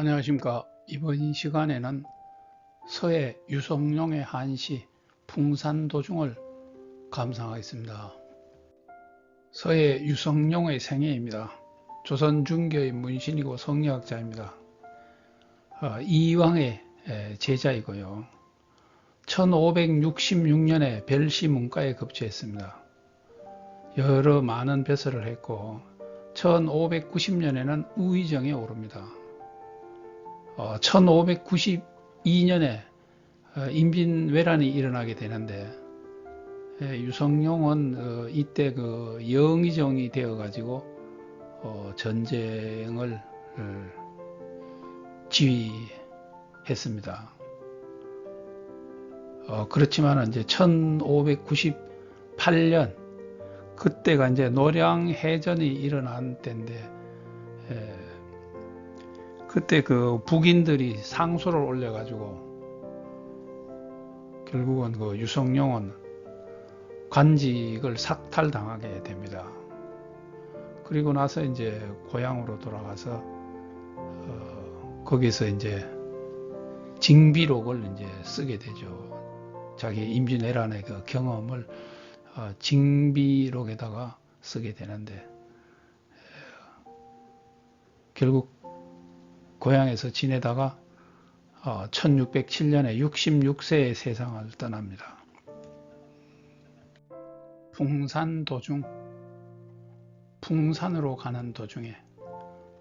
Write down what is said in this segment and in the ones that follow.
안녕하십니까. 이번 시간에는 서해 유성룡의 한시 풍산도중을 감상하겠습니다. 서해 유성룡의 생애입니다. 조선 중교의 문신이고 성리학자입니다. 어, 이왕의 제자이고요. 1566년에 별시 문과에 급제했습니다. 여러 많은 배설을 했고 1590년에는 우의정에 오릅니다. 어, 1592년에 어, 인빈왜란이 일어나게 되는데 예, 유성룡은 어, 이때 그 영의정이 되어 가지고 어, 전쟁을 어, 지휘했습니다. 어, 그렇지만 이제 1598년 그때가 이제 노량해전이 일어난 때인데 에, 그때 그 북인들이 상소를 올려가지고 결국은 그 유성룡은 관직을 삭탈당하게 됩니다. 그리고 나서 이제 고향으로 돌아가서 어, 거기서 이제 징비록을 이제 쓰게 되죠. 자기 임진왜란의 그 경험을 어, 징비록에다가 쓰게 되는데 결국 고향에서 지내다가 1607년에 어, 66세의 세상을 떠납니다. 풍산 도중 풍산으로 가는 도중에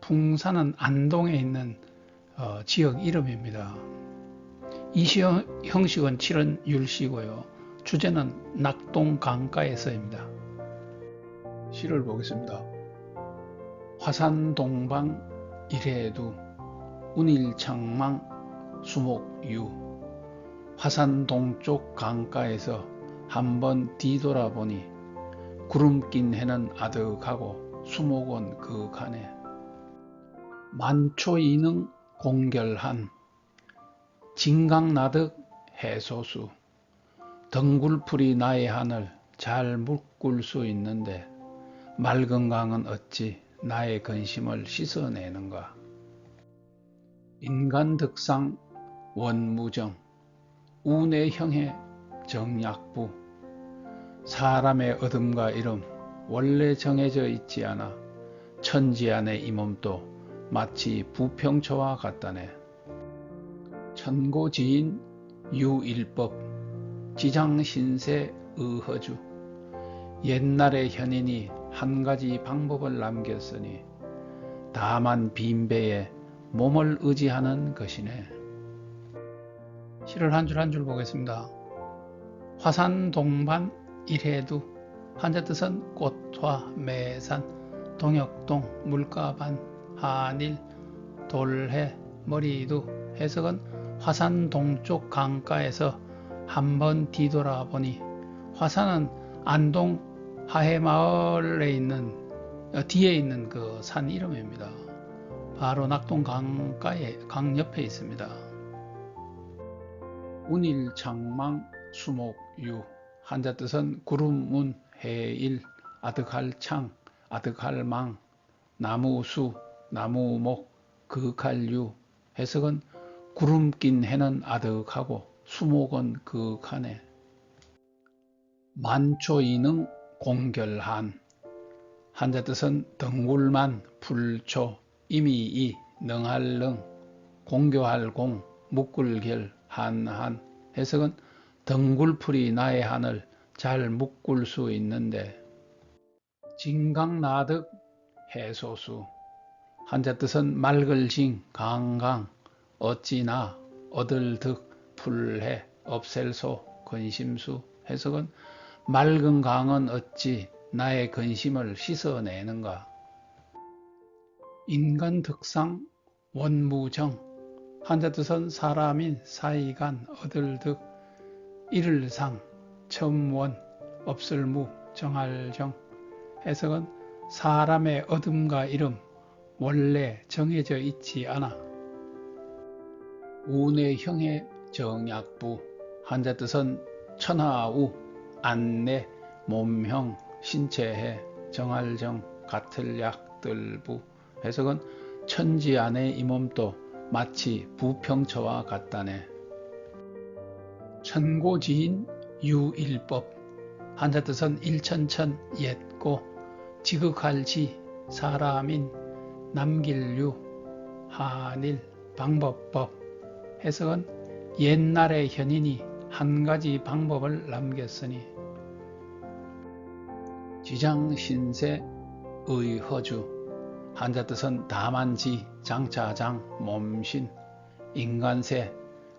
풍산은 안동에 있는 어, 지역 이름입니다. 이 형식은 칠은 율시고요. 주제는 낙동 강가에서입니다. 시를 보겠습니다. 화산 동방 이래도 운일창망 수목유. 화산 동쪽 강가에서 한번 뒤돌아보니 구름 낀 해는 아득하고 수목은 그 간에 만초이능 공결한 진강나득 해소수. 덩굴풀이 나의 하늘 잘 묶을 수 있는데 맑은 강은 어찌 나의 근심을 씻어내는가 인간 득상 원무정 운의형의 정약부. 사람의 어둠과 이름 원래 정해져 있지 않아 천지 안의 이 몸도 마치 부평초와 같다네. 천고지인 유일법 지장신세 의허주. 옛날의 현인이 한 가지 방법을 남겼으니 다만 빈배에 몸을 의지하는 것이네. 시를 한 줄 한 줄 보겠습니다. 화산 동반 일해두 한자 뜻은 꽃화 매산 동역동 물가반 한일 돌해 머리두 해석은 화산 동쪽 강가에서 한번 뒤돌아보니 화산은 안동 하해마을에 있는 어, 뒤에 있는 그 산 이름입니다. 바로 낙동 강가에 강 옆에 있습니다. 운일 장망 수목유. 한자 뜻은 구름문 해일 아득할 창 아득할 망 나무수 나무목 그갈유. 해석은 구름 낀 해는 아득하고 수목은 그 칸에. 만초이능 공결한. 한자 뜻은 덩굴만 불초 이미이 능할 능 공교할 공 묶을결 한한 해석은 덩굴풀이 나의 하늘 잘 묶을 수 있는데. 진강나득 해소수. 한자 뜻은 맑을징 강강 어찌나 얻을득 풀해 없앨소 근심수 해석은 맑은 강은 어찌 나의 근심을 씻어내는가 인간 득상 원무정 한자 뜻은 사람인 사이간 얻을득 이를상 첨원 없을무 정할정. 해석은 사람의 얻음과 이름 원래 정해져 있지 않아. 운의 형의 정약부 한자 뜻은 천하우 안내 몸형 신체해 정할정 같을 약들부 해석은 천지 안의 이 몸도 마치 부평초와 같다네. 천고지인 유일법. 한자 뜻은 일천천 옛고 지극할지 사람인 남길류 한일 방법법. 해석은 옛날의 현인이 한 가지 방법을 남겼으니. 지장신세 의허주 한자 뜻은 다만지 장차장 몸신 인간세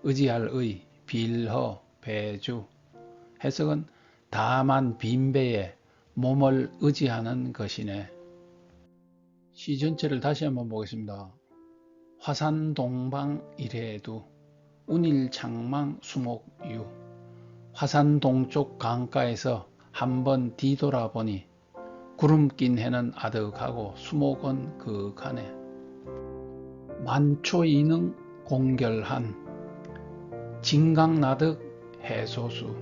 의지할 의 빌허 배주 해석은 다만 빈배에 몸을 의지하는 것이네. 시 전체를 다시 한번 보겠습니다. 화산 동방 이래도 운일 창망 수목유 화산 동쪽 강가에서 한번 뒤돌아보니 구름 낀 해는 아득하고 수목은 그윽하네. 만초이능 공결한 진강나득 해소수.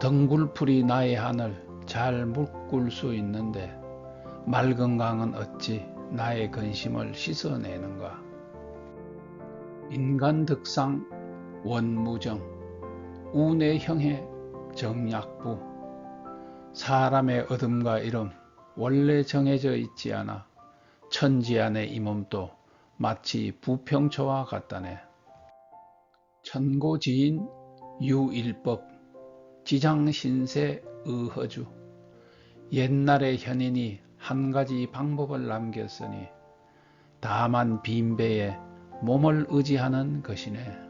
덩굴풀이 나의 하늘 잘 묶을 수 있는데 맑은 강은 어찌 나의 근심을 씻어내는가? 인간 득상 원무정 우내형의 정약부 사람의 어둠과 이름 원래 정해져 있지 않아 천지 안의 이 몸도 마치 부평초와 같다네. 천고지인 유일법 지장신세 의허주 옛날의 현인이 한 가지 방법을 남겼으니 다만 빈배에 몸을 의지하는 것이네.